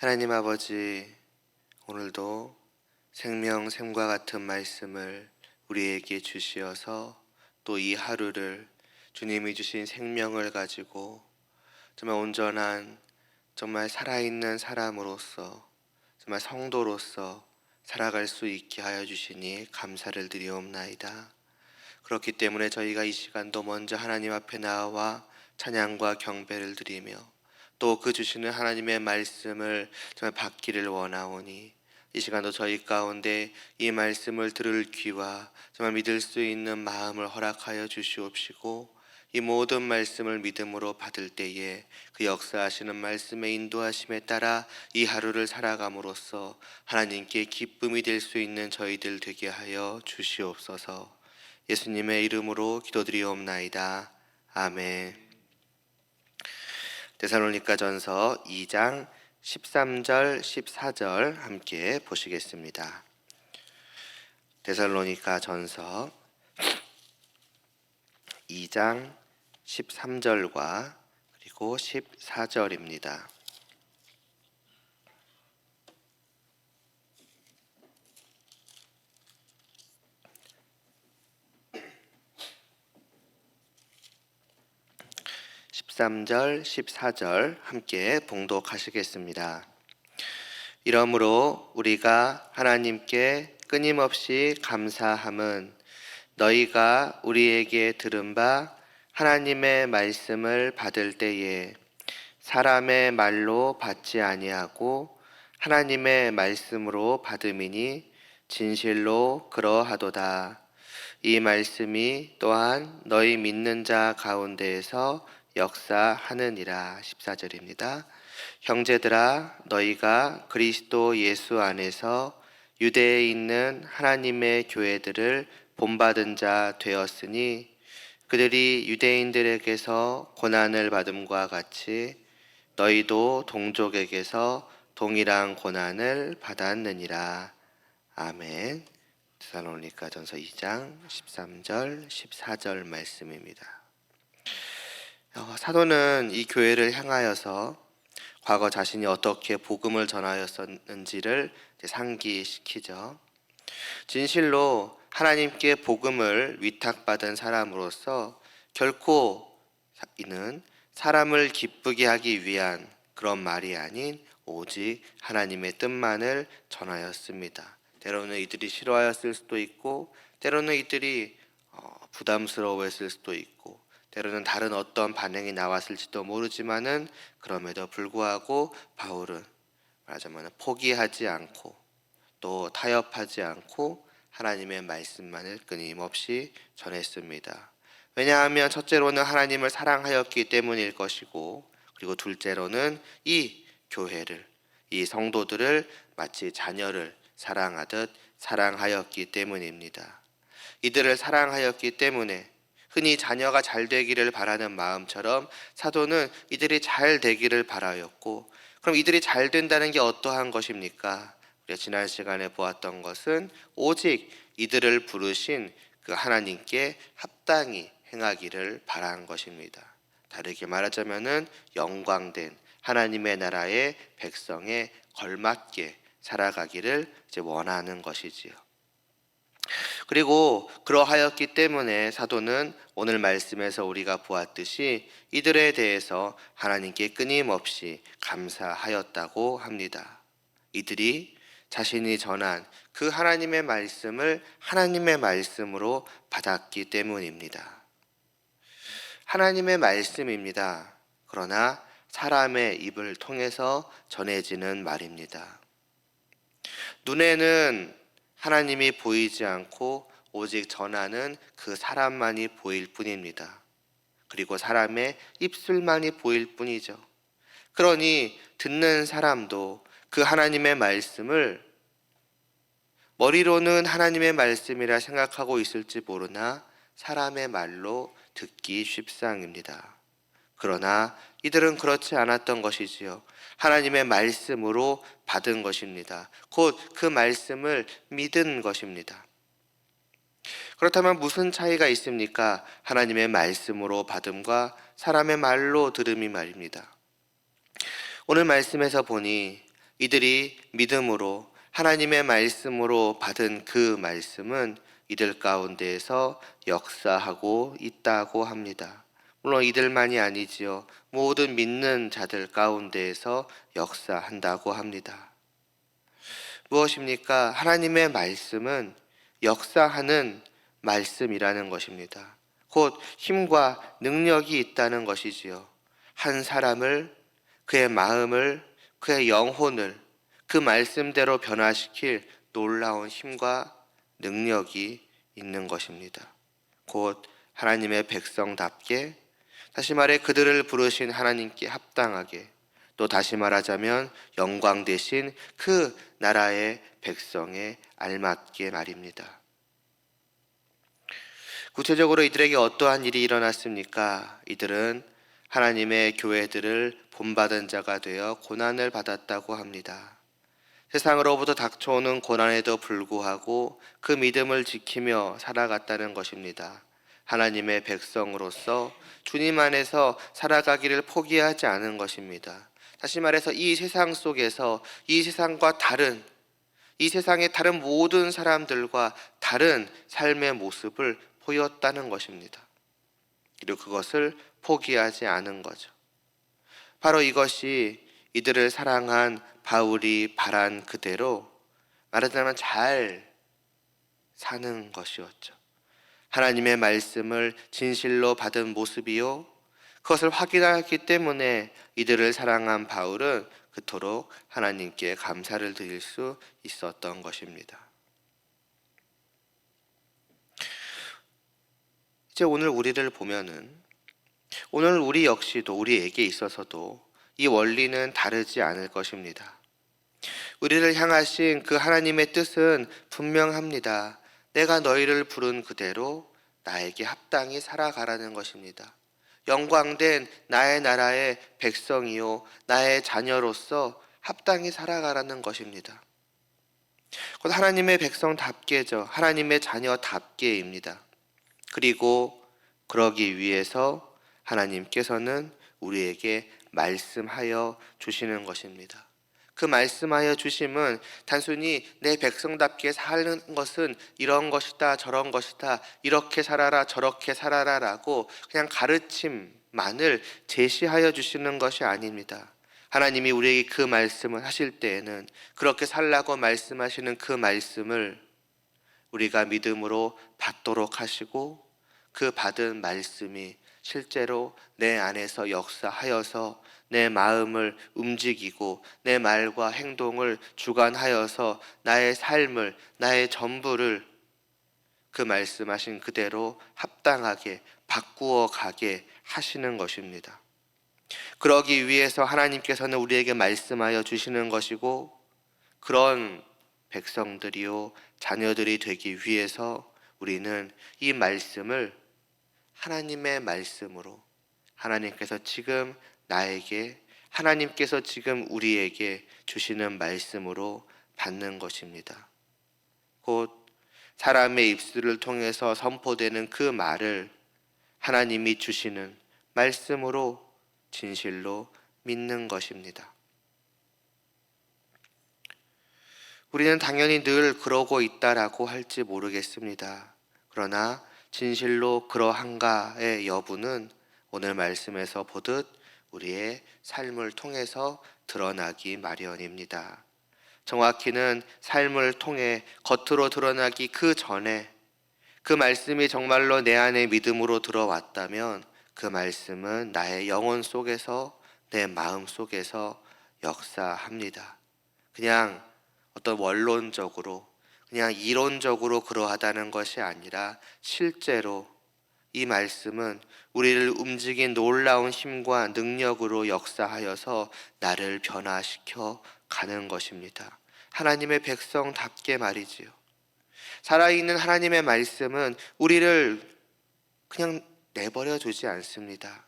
하나님 아버지, 오늘도 생명, 샘과 같은 말씀을 우리에게 주시어서 또 이 하루를 주님이 주신 생명을 가지고 정말 온전한, 정말 살아있는 사람으로서, 정말 성도로서 살아갈 수 있게 하여 주시니 감사를 드리옵나이다. 그렇기 때문에 저희가 이 시간도 먼저 하나님 앞에 나와 찬양과 경배를 드리며 또 그 주시는 하나님의 말씀을 정말 받기를 원하오니 이 시간도 저희 가운데 이 말씀을 들을 귀와 정말 믿을 수 있는 마음을 허락하여 주시옵시고 이 모든 말씀을 믿음으로 받을 때에 그 역사하시는 말씀의 인도하심에 따라 이 하루를 살아감으로써 하나님께 기쁨이 될 수 있는 저희들 되게 하여 주시옵소서 예수님의 이름으로 기도드리옵나이다. 아멘. 데살로니가 전서 2장 13절 14절 함께 보시겠습니다. 데살로니가 전서 2장 13절과 그리고 14절입니다. 십삼 절 14절 함께 봉독하시겠습니다. 이러므로 우리가 하나님께 끊임없이 감사함은 너희가 우리에게 들은 바 하나님의 말씀을 받을 때에 사람의 말로 받지 아니하고 하나님의 말씀으로 받음이니 진실로 그러하도다. 이 말씀이 또한 너희 믿는 자 가운데에서 역사하느니라 14절입니다. 형제들아 너희가 그리스도 예수 안에서 유대에 있는 하나님의 교회들을 본받은 자 되었으니 그들이 유대인들에게서 고난을 받음과 같이 너희도 동족에게서 동일한 고난을 받았느니라. 아멘. 드살로니가 전서 2장 13절 14절 말씀입니다. 어, 사도는 이 교회를 향하여서 과거 자신이 어떻게 복음을 전하였었는지를 상기시키죠. 진실로 하나님께 복음을 위탁받은 사람으로서 결코 이는 사람을 기쁘게 하기 위한 그런 말이 아닌 오직 하나님의 뜻만을 전하였습니다. 때로는 이들이 싫어하였을 수도 있고, 때로는 이들이 어, 부담스러워했을 수도 있고, 때로는 다른 어떤 반응이 나왔을지도 모르지만은 그럼에도 불구하고 바울은 말하자면 포기하지 않고 또 타협하지 않고 하나님의 말씀만을 끊임없이 전했습니다. 왜냐하면 첫째로는 하나님을 사랑하였기 때문일 것이고 그리고 둘째로는 이 교회를 이 성도들을 마치 자녀를 사랑하듯 사랑하였기 때문입니다. 이들을 사랑하였기 때문에 흔히 자녀가 잘 되기를 바라는 마음처럼 사도는 이들이 잘 되기를 바라였고 그럼 이들이 잘 된다는 게 어떠한 것입니까? 우리가 지난 시간에 보았던 것은 오직 이들을 부르신 그 하나님께 합당히 행하기를 바란 것입니다. 다르게 말하자면은 영광된 하나님의 나라의 백성에 걸맞게 살아가기를 이제 원하는 것이지요. 그리고 그러하였기 때문에 사도는 오늘 말씀에서 우리가 보았듯이 이들에 대해서 하나님께 끊임없이 감사하였다고 합니다. 이들이 자신이 전한 그 하나님의 말씀을 하나님의 말씀으로 받았기 때문입니다. 하나님의 말씀입니다. 그러나 사람의 입을 통해서 전해지는 말입니다. 눈에는 하나님이 보이지 않고 오직 전하는 그 사람만이 보일 뿐입니다. 그리고 사람의 입술만이 보일 뿐이죠. 그러니 듣는 사람도 그 하나님의 말씀을 머리로는 하나님의 말씀이라 생각하고 있을지 모르나 사람의 말로 듣기 쉽상입니다. 그러나 이들은 그렇지 않았던 것이지요. 하나님의 말씀으로 받은 것입니다. 곧 그 말씀을 믿은 것입니다. 그렇다면 무슨 차이가 있습니까? 하나님의 말씀으로 받음과 사람의 말로 들음이 말입니다. 오늘 말씀에서 보니 이들이 믿음으로 하나님의 말씀으로 받은 그 말씀은 이들 가운데에서 역사하고 있다고 합니다. 물론 이들만이 아니지요. 모든 믿는 자들 가운데에서 역사한다고 합니다. 무엇입니까? 하나님의 말씀은 역사하는 말씀이라는 것입니다. 곧 힘과 능력이 있다는 것이지요. 한 사람을 그의 마음을 그의 영혼을 그 말씀대로 변화시킬 놀라운 힘과 능력이 있는 것입니다. 곧 하나님의 백성답게 다시 말해 그들을 부르신 하나님께 합당하게 또 다시 말하자면 영광 대신 그 나라의 백성에 알맞게 말입니다. 구체적으로 이들에게 어떠한 일이 일어났습니까? 이들은 하나님의 교회들을 본받은 자가 되어 고난을 받았다고 합니다. 세상으로부터 닥쳐오는 고난에도 불구하고 그 믿음을 지키며 살아갔다는 것입니다. 하나님의 백성으로서 주님 안에서 살아가기를 포기하지 않은 것입니다. 다시 말해서 이 세상 속에서 이 세상과 다른 이 세상의 다른 모든 사람들과 다른 삶의 모습을 보였다는 것입니다. 그리고 그것을 포기하지 않은 거죠. 바로 이것이 이들을 사랑한 바울이 바란 그대로 말하자면 잘 사는 것이었죠. 하나님의 말씀을 진실로 받은 모습이요. 그것을 확인하기 때문에 이들을 사랑한 바울은 그토록 하나님께 감사를 드릴 수 있었던 것입니다. 이제 오늘 우리를 보면은 오늘 우리 역시도 우리에게 있어서도 이 원리는 다르지 않을 것입니다. 우리를 향하신 그 하나님의 뜻은 분명합니다. 내가 너희를 부른 그대로 나에게 합당히 살아가라는 것입니다. 영광된 나의 나라의 백성이요, 나의 자녀로서 합당히 살아가라는 것입니다. 곧 하나님의 백성답게죠. 하나님의 자녀답게입니다. 그리고 그러기 위해서 하나님께서는 우리에게 말씀하여 주시는 것입니다. 그 말씀하여 주심은 단순히 내 백성답게 사는 것은 이런 것이다 저런 것이다 이렇게 살아라 저렇게 살아라라고 그냥 가르침만을 제시하여 주시는 것이 아닙니다. 하나님이 우리에게 그 말씀을 하실 때에는 그렇게 살라고 말씀하시는 그 말씀을 우리가 믿음으로 받도록 하시고 그 받은 말씀이 실제로 내 안에서 역사하여서 내 마음을 움직이고 내 말과 행동을 주관하여서 나의 삶을 나의 전부를 그 말씀하신 그대로 합당하게 바꾸어 가게 하시는 것입니다. 그러기 위해서 하나님께서는 우리에게 말씀하여 주시는 것이고 그런 백성들이요 자녀들이 되기 위해서 우리는 이 말씀을 하나님의 말씀으로 하나님께서 지금 나에게 하나님께서 지금 우리에게 주시는 말씀으로 받는 것입니다. 곧 사람의 입술을 통해서 선포되는 그 말을 하나님이 주시는 말씀으로 진실로 믿는 것입니다. 우리는 당연히 늘 그러고 있다라고 할지 모르겠습니다. 그러나 진실로 그러한가의 여부는 오늘 말씀에서 보듯 우리의 삶을 통해서 드러나기 마련입니다. 정확히는 삶을 통해 겉으로 드러나기 그 전에 그 말씀이 정말로 내 안에 믿음으로 들어왔다면 그 말씀은 나의 영혼 속에서 내 마음 속에서 역사합니다. 그냥 어떤 원론적으로 그냥 이론적으로 그러하다는 것이 아니라 실제로 이 말씀은 우리를 움직인 놀라운 힘과 능력으로 역사하여서 나를 변화시켜 가는 것입니다. 하나님의 백성답게 말이지요. 살아있는 하나님의 말씀은 우리를 그냥 내버려 두지 않습니다.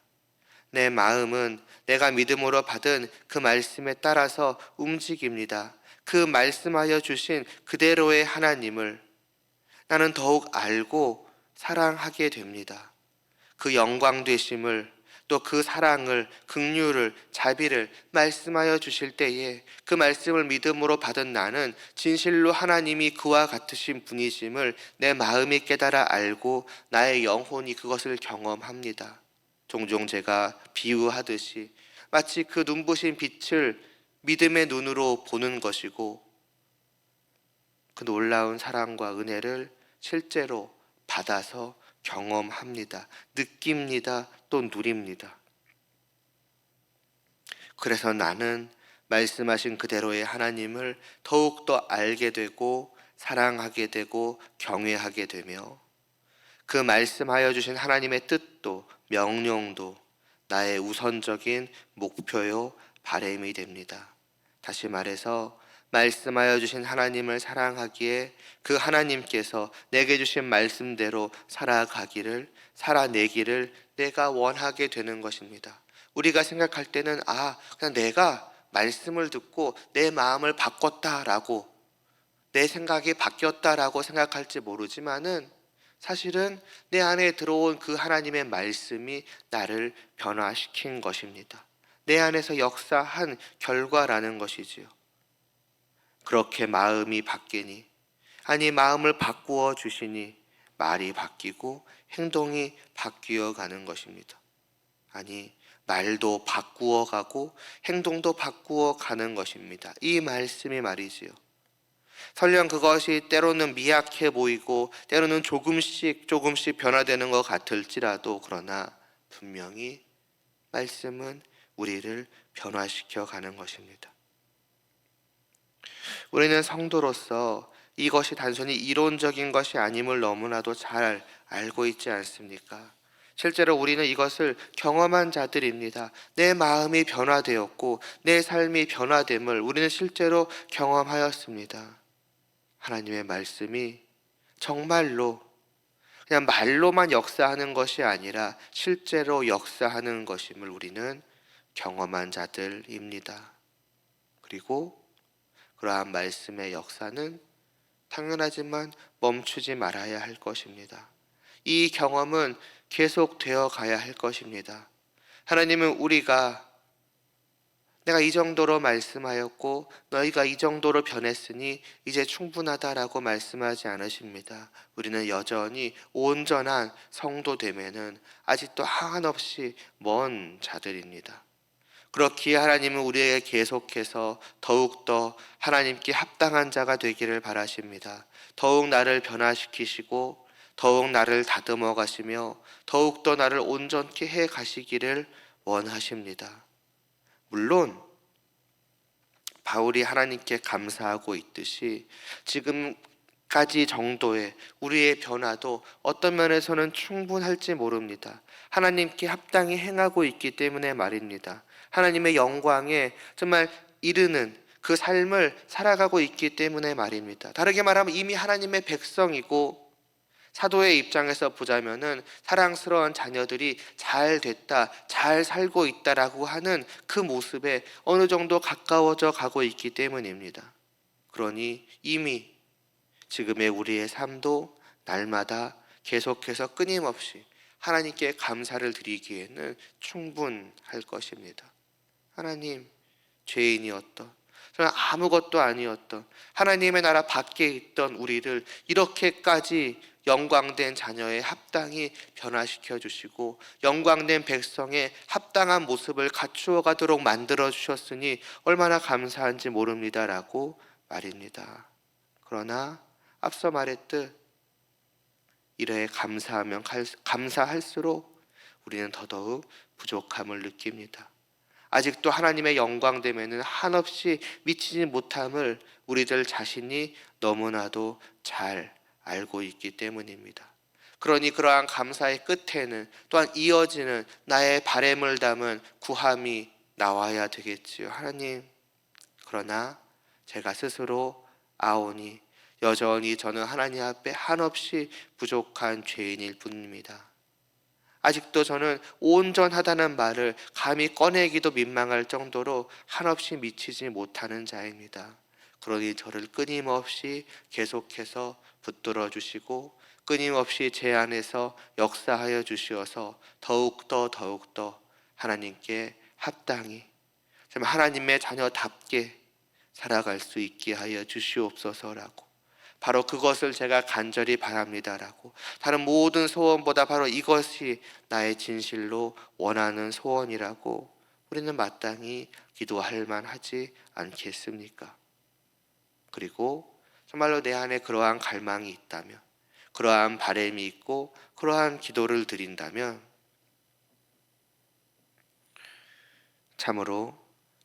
내 마음은 내가 믿음으로 받은 그 말씀에 따라서 움직입니다. 그 말씀하여 주신 그대로의 하나님을 나는 더욱 알고 사랑하게 됩니다. 그 영광 되심을 또 그 사랑을 긍휼을 자비를 말씀하여 주실 때에 그 말씀을 믿음으로 받은 나는 진실로 하나님이 그와 같으신 분이심을 내 마음이 깨달아 알고 나의 영혼이 그것을 경험합니다. 종종 제가 비유하듯이 마치 그 눈부신 빛을 믿음의 눈으로 보는 것이고 그 놀라운 사랑과 은혜를 실제로 받아서 경험합니다. 느낍니다. 또 누립니다. 그래서 나는 말씀하신 그대로의 하나님을 더욱더 알게 되고 사랑하게 되고 경외하게 되며 그 말씀하여 주신 하나님의 뜻도 명령도 나의 우선적인 목표요 바램이 됩니다. 다시 말해서 말씀하여 주신 하나님을 사랑하기에 그 하나님께서 내게 주신 말씀대로 살아가기를 살아내기를 내가 원하게 되는 것입니다. 우리가 생각할 때는 아 그냥 내가 말씀을 듣고 내 마음을 바꿨다라고 내 생각이 바뀌었다라고 생각할지 모르지만은 사실은 내 안에 들어온 그 하나님의 말씀이 나를 변화시킨 것입니다. 내 안에서 역사한 결과라는 것이지요. 그렇게 마음이 바뀌니 아니 마음을 바꾸어 주시니 말이 바뀌고 행동이 바뀌어 가는 것입니다. 아니 말도 바꾸어 가고 행동도 바꾸어 가는 것입니다. 이 말씀이 말이지요. 설령 그것이 때로는 미약해 보이고 때로는 조금씩 조금씩 변화되는 것 같을지라도 그러나 분명히 말씀은 우리를 변화시켜 가는 것입니다. 우리는 성도로서 이것이 단순히 이론적인 것이 아님을 너무나도 잘 알고 있지 않습니까? 실제로 우리는 이것을 경험한 자들입니다. 내 마음이 변화되었고 내 삶이 변화됨을 우리는 실제로 경험하였습니다. 하나님의 말씀이 정말로 그냥 말로만 역사하는 것이 아니라 실제로 역사하는 것임을 우리는 경험한 자들입니다. 그리고 그러한 말씀의 역사는 당연하지만 멈추지 말아야 할 것입니다. 이 경험은 계속되어 가야 할 것입니다. 하나님은 우리가 내가 이 정도로 말씀하였고 너희가 이 정도로 변했으니 이제 충분하다라고 말씀하지 않으십니다. 우리는 여전히 온전한 성도 되면은 아직도 한없이 먼 자들입니다. 그렇기에 하나님은 우리에게 계속해서 더욱더 하나님께 합당한 자가 되기를 바라십니다. 더욱 나를 변화시키시고 더욱 나를 다듬어 가시며 더욱더 나를 온전케 해 가시기를 원하십니다. 물론 바울이 하나님께 감사하고 있듯이 지금 까지 정도의 우리의 변화도 어떤 면에서는 충분할지 모릅니다. 하나님께 합당히 행하고 있기 때문에 말입니다. 하나님의 영광에 정말 이르는 그 삶을 살아가고 있기 때문에 말입니다. 다르게 말하면 이미 하나님의 백성이고 사도의 입장에서 보자면은 사랑스러운 자녀들이 잘 됐다, 잘 살고 있다라고 하는 그 모습에 어느 정도 가까워져 가고 있기 때문입니다. 그러니 이미 지금의 우리의 삶도 날마다 계속해서 끊임없이 하나님께 감사를 드리기에는 충분할 것입니다. 하나님, 죄인이었던, 저는 아무것도 아니었던, 하나님의 나라 밖에 있던 우리를 이렇게까지 영광된 자녀의 합당히 변화시켜 주시고 영광된 백성의 합당한 모습을 갖추어 가도록 만들어 주셨으니 얼마나 감사한지 모릅니다라고 말입니다. 그러나 앞서 말했듯 이래 감사하면 감사할수록 우리는 더더욱 부족함을 느낍니다. 아직도 하나님의 영광됨에는 한없이 미치지 못함을 우리들 자신이 너무나도 잘 알고 있기 때문입니다. 그러니 그러한 감사의 끝에는 또한 이어지는 나의 바램을 담은 구함이 나와야 되겠지요. 하나님, 그러나 제가 스스로 아오니 여전히 저는 하나님 앞에 한없이 부족한 죄인일 뿐입니다. 아직도 저는 온전하다는 말을 감히 꺼내기도 민망할 정도로 한없이 미치지 못하는 자입니다. 그러니 저를 끊임없이 계속해서 붙들어 주시고 끊임없이 제 안에서 역사하여 주시어서 더욱더 더욱더 하나님께 합당히 하나님의 자녀답게 살아갈 수 있게 하여 주시옵소서라고 바로 그것을 제가 간절히 바랍니다라고 다른 모든 소원보다 바로 이것이 나의 진실로 원하는 소원이라고 우리는 마땅히 기도할 만하지 않겠습니까? 그리고 정말로 내 안에 그러한 갈망이 있다면 그러한 바램이 있고 그러한 기도를 드린다면 참으로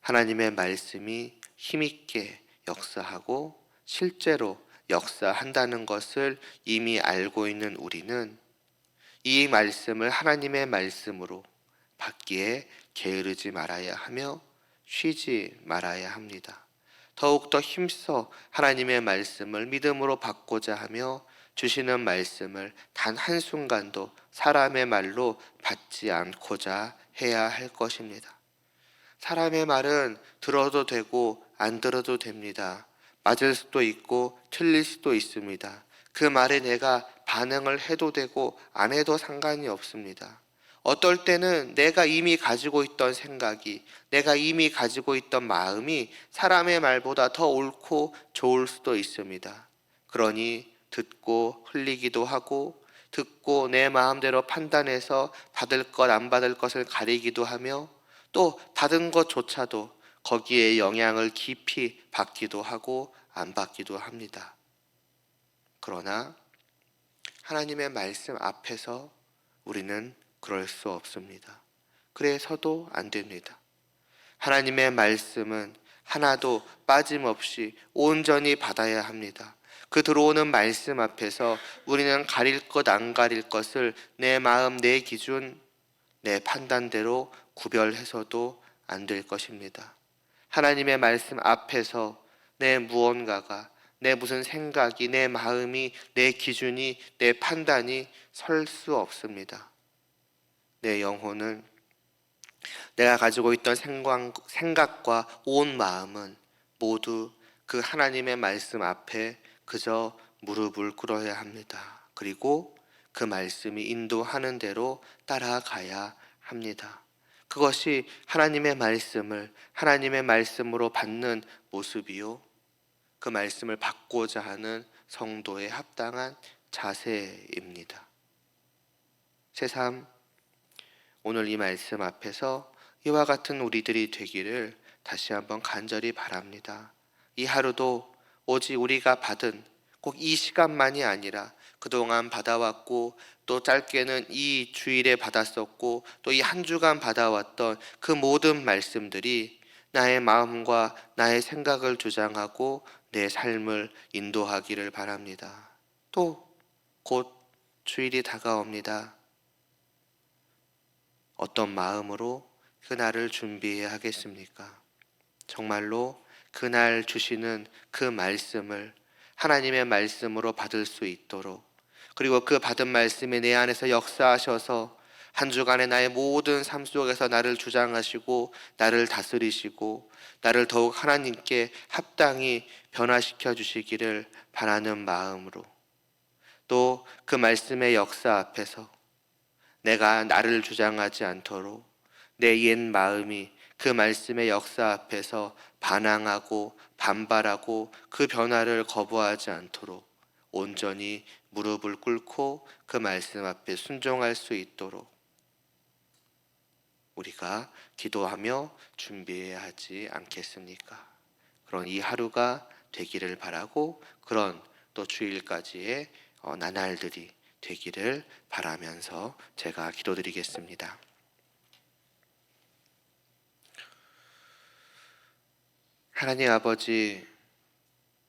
하나님의 말씀이 힘있게 역사하고 실제로 역사한다는 것을 이미 알고 있는 우리는 이 말씀을 하나님의 말씀으로 받기에 게으르지 말아야 하며 쉬지 말아야 합니다. 더욱더 힘써 하나님의 말씀을 믿음으로 받고자 하며 주시는 말씀을 단 한순간도 사람의 말로 받지 않고자 해야 할 것입니다. 사람의 말은 들어도 되고 안 들어도 됩니다. 맞을 수도 있고 틀릴 수도 있습니다. 그 말에 내가 반응을 해도 되고 안 해도 상관이 없습니다. 어떨 때는 내가 이미 가지고 있던 생각이, 내가 이미 가지고 있던 마음이 사람의 말보다 더 옳고 좋을 수도 있습니다. 그러니 듣고 흘리기도 하고, 듣고 내 마음대로 판단해서 받을 것, 안 받을 것을 가리기도 하며, 또 받은 것조차도 거기에 영향을 깊이 받기도 하고, 안 받기도 합니다. 그러나 하나님의 말씀 앞에서 우리는 그럴 수 없습니다. 그래서도 안 됩니다. 하나님의 말씀은 하나도 빠짐없이 온전히 받아야 합니다. 그 들어오는 말씀 앞에서 우리는 가릴 것 안 가릴 것을 내 마음, 내 기준, 내 판단대로 구별해서도 안 될 것입니다. 하나님의 말씀 앞에서 내 무언가가 내 무슨 생각이 내 마음이 내 기준이 내 판단이 설 수 없습니다. 내 영혼은 내가 가지고 있던 생각과 온 마음은 모두 그 하나님의 말씀 앞에 그저 무릎을 꿇어야 합니다. 그리고 그 말씀이 인도하는 대로 따라가야 합니다. 그것이 하나님의 말씀을 하나님의 말씀으로 받는 모습이요. 그 말씀을 받고자 하는 성도의 합당한 자세입니다. 제3 오늘 이 말씀 앞에서 이와 같은 우리들이 되기를 다시 한번 간절히 바랍니다. 이 하루도 오직 우리가 받은 꼭 이 시간만이 아니라 그동안 받아왔고 또 짧게는 이 주일에 받았었고 또 이 한 주간 받아왔던 그 모든 말씀들이 나의 마음과 나의 생각을 주장하고 내 삶을 인도하기를 바랍니다. 또 곧 주일이 다가옵니다. 어떤 마음으로 그날을 준비해야 하겠습니까? 정말로 그날 주시는 그 말씀을 하나님의 말씀으로 받을 수 있도록 그리고 그 받은 말씀이 내 안에서 역사하셔서 한 주간의 나의 모든 삶 속에서 나를 주장하시고 나를 다스리시고 나를 더욱 하나님께 합당히 변화시켜 주시기를 바라는 마음으로 또 그 말씀의 역사 앞에서 내가 나를 주장하지 않도록 내 옛 마음이 그 말씀의 역사 앞에서 반항하고 반발하고 그 변화를 거부하지 않도록 온전히 무릎을 꿇고 그 말씀 앞에 순종할 수 있도록 우리가 기도하며 준비해야 하지 않겠습니까? 그런 이 하루가 되기를 바라고 그런 또 주일까지의 어, 나날들이 되기를 바라면서 제가 기도드리겠습니다. 하나님 아버지,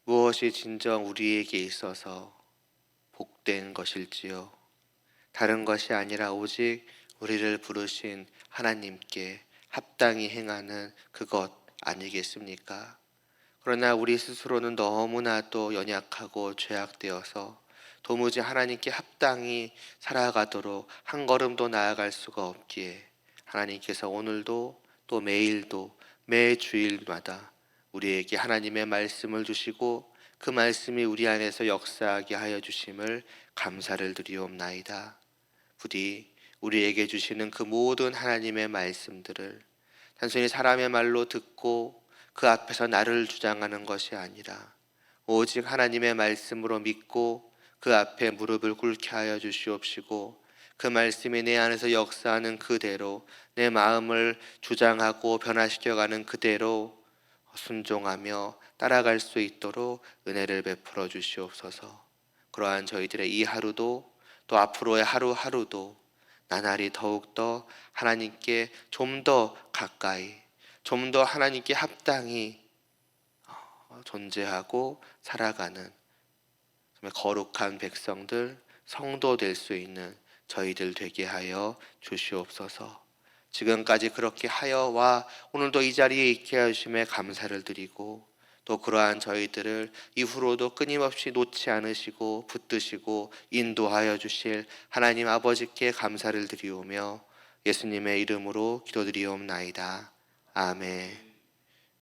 무엇이 진정 우리에게 있어서 복된 것일지요? 다른 것이 아니라 오직 우리를 부르신 하나님께 합당히 행하는 그것 아니겠습니까? 그러나 우리 스스로는 너무나도 연약하고 죄악되어서 도무지 하나님께 합당히 살아가도록 한 걸음도 나아갈 수가 없기에 하나님께서 오늘도 또 매일도 매 주일마다 우리에게 하나님의 말씀을 주시고 그 말씀이 우리 안에서 역사하게 하여 주심을 감사를 드리옵나이다. 부디 우리에게 주시는 그 모든 하나님의 말씀들을 단순히 사람의 말로 듣고 그 앞에서 나를 주장하는 것이 아니라 오직 하나님의 말씀으로 믿고 그 앞에 무릎을 꿇게 하여 주시옵시고 그 말씀이 내 안에서 역사하는 그대로 내 마음을 주장하고 변화시켜가는 그대로 순종하며 따라갈 수 있도록 은혜를 베풀어 주시옵소서. 그러한 저희들의 이 하루도 또 앞으로의 하루하루도 나날이 더욱더 하나님께 좀 더 가까이, 좀 더 하나님께 합당히 어, 존재하고 살아가는 거룩한 백성들, 성도 될 수 있는 저희들 되게 하여 주시옵소서. 지금까지 그렇게 하여 와 오늘도 이 자리에 있게 하심에 감사를 드리고 또 그러한 저희들을 이후로도 끊임없이 놓지 않으시고 붙드시고 인도하여 주실 하나님 아버지께 감사를 드리오며 예수님의 이름으로 기도드리옵나이다. 아멘.